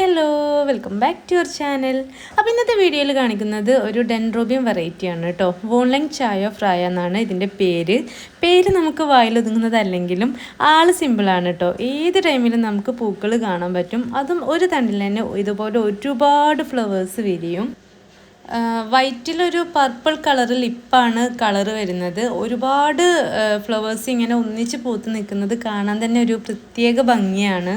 Hello welcome back to your channel അപ്പോൾ ഇന്നത്തെ വീഡിയോയിൽ കാണിക്കുന്നത് ഒരു ഡെൻഡ്രോബിയം വെറൈറ്റിയാണ് കേട്ടോ വോൺലങ് ചായ ഫ്രായ എന്നാണ് ഇതിന്റെ പേര്. പേര് നമുക്ക് വായിലൊതുങ്ങുന്നതല്ലെങ്കിലും ആൾ സിമ്പിളാണ് കേട്ടോ ഏത് ടൈമിലും നമുക്ക് പൂക്കൾ കാണാൻ പറ്റും. അതും ഒരു തണ്ടിൽ തന്നെ ഇതുപോലെ ഒരുപാട് ഫ്ലവേഴ്സ് വിരിയും. വൈറ്റിലൊരു പർപ്പിൾ കളർ ലിപ്പാണ് കളർ വരുന്നത്. ഒരുപാട് ഫ്ലവേഴ്സ് ഇങ്ങനെ ഒന്നിച്ച് പൂത്ത് നിൽക്കുന്നത് കാണാൻ തന്നെ ഒരു പ്രത്യേക ഭംഗിയാണ്.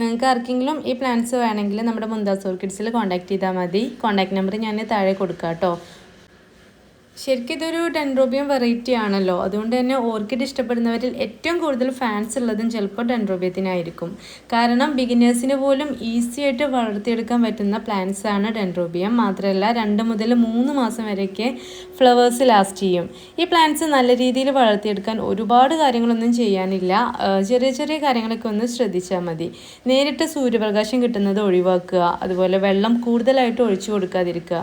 നിങ്ങൾക്ക് ആർക്കെങ്കിലും ഈ പ്ലാൻസ് വേണമെങ്കിൽ നമ്മുടെ മുന്താസ് ഓർക്കിഡ്സിൽ കോൺടാക്ട് ചെയ്താൽ മതി. കോൺടാക്ട് നമ്പർ ഞാൻ താഴെ കൊടുക്കാം കേട്ടോ. ശരിക്കും ഇതൊരു ഡെൻഡ്രോബിയം വെറൈറ്റി ആണല്ലോ. അതുകൊണ്ട് തന്നെ ഓർക്കിഡ് ഇഷ്ടപ്പെടുന്നവരിൽ ഏറ്റവും കൂടുതൽ ഫാൻസ് ഉള്ളതും ചിലപ്പോൾ ഡെൻഡ്രോബിയത്തിനായിരിക്കും. കാരണം ബിഗിനേഴ്സിന് പോലും ഈസി ആയിട്ട് വളർത്തിയെടുക്കാൻ പറ്റുന്ന പ്ലാന്റ്സ് ആണ് ഡെൻഡ്രോബിയം. മാത്രമല്ല രണ്ട് മുതൽ മൂന്ന് മാസം വരെയൊക്കെ ഫ്ലവേഴ്സ് ലാസ്റ്റ് ചെയ്യും. ഈ പ്ലാന്റ്സ് നല്ല രീതിയിൽ വളർത്തിയെടുക്കാൻ ഒരുപാട് കാര്യങ്ങളൊന്നും ചെയ്യാനില്ല. ചെറിയ ചെറിയ കാര്യങ്ങളൊക്കെ ഒന്ന് ശ്രദ്ധിച്ചാൽ മതി. നേരിട്ട് സൂര്യപ്രകാശം കിട്ടുന്നത് ഒഴിവാക്കുക. അതുപോലെ വെള്ളം കൂടുതലായിട്ട് ഒഴിച്ചു കൊടുക്കാതിരിക്കുക.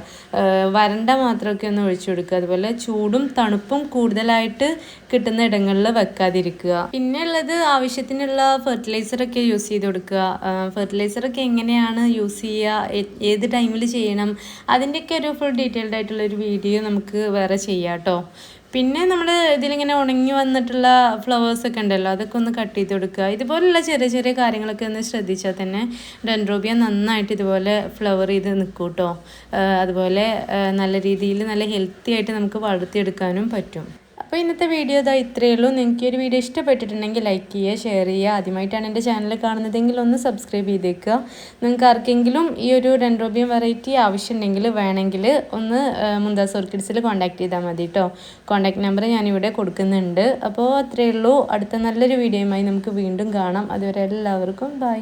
വരണ്ട മാത്രമൊക്കെ ഒന്ന് ഒഴിച്ചു കൊടുക്കുക. അതുപോലെ ചൂടും തണുപ്പും കൂടുതലായിട്ട് കിട്ടുന്ന ഇടങ്ങളിൽ വെക്കാതിരിക്കുക. പിന്നെ ഉള്ളത് ആവശ്യത്തിനുള്ള ഫെർട്ടിലൈസറൊക്കെ യൂസ് ചെയ്ത് കൊടുക്കുക. ഫെർട്ടിലൈസറൊക്കെ എങ്ങനെയാണ് യൂസ് ചെയ്യുക? ഏത് ടൈമിൽ ചെയ്യണം? അതിന്റെയൊക്കെ ഒരു ഫുൾ ഡീറ്റെയിൽഡ് ആയിട്ടുള്ള ഒരു വീഡിയോ നമുക്ക് വേറെ ചെയ്യാം കേട്ടോ പിന്നെ നമ്മൾ ഇതിലിങ്ങനെ ഉണങ്ങി വന്നിട്ടുള്ള ഫ്ലവേഴ്സൊക്കെ ഉണ്ടല്ലോ അതൊക്കെ ഒന്ന് കട്ട് ചെയ്ത് കൊടുക്കുക. ഇതുപോലുള്ള ചെറിയ ചെറിയ കാര്യങ്ങളൊക്കെ ഒന്ന് ശ്രദ്ധിച്ചാൽ തന്നെ ഡെൻഡ്രോബിയ നന്നായിട്ട് ഇതുപോലെ ഫ്ലവർ ചെയ്ത് നിൽക്കും അതുപോലെ നല്ല രീതിയിൽ നല്ല ഹെൽത്തി ആയിട്ട് നമുക്ക് വളർത്തിയെടുക്കാനും പറ്റും. അപ്പോൾ ഇന്നത്തെ വീഡിയോ ഇതാ ഇത്രയേ ഉള്ളൂ. നിങ്ങൾക്ക് ഒരു വീഡിയോ ഇഷ്ടപ്പെട്ടിട്ടുണ്ടെങ്കിൽ ലൈക്ക് ചെയ്യുക ഷെയർ ചെയ്യുക. ആദ്യമായിട്ടാണ് എന്റെ ചാനൽ കാണുന്നതെങ്കിൽ ഒന്ന് സബ്സ്ക്രൈബ് ചെയ്തേക്കുക. നിങ്ങൾക്ക് ആർക്കെങ്കിലും ഈ ഒരു ഡെൻഡ്രോബിയം വെറൈറ്റി ആവശ്യമുണ്ടെങ്കിൽ വേണമെങ്കിൽ ഒന്ന് മുന്താസ് ഓർക്കിഡ്സിൽ കോൺടാക്ട് ചെയ്താൽ മതി കേട്ടോ കോൺടാക്ട് നമ്പർ ഞാനിവിടെ കൊടുക്കുന്നുണ്ട്. അപ്പോൾ അത്രയേ ഉള്ളൂ. അടുത്ത നല്ലൊരു വീഡിയോയുമായി നമുക്ക് വീണ്ടും കാണാം. അതുവരെ എല്ലാവർക്കും ബൈ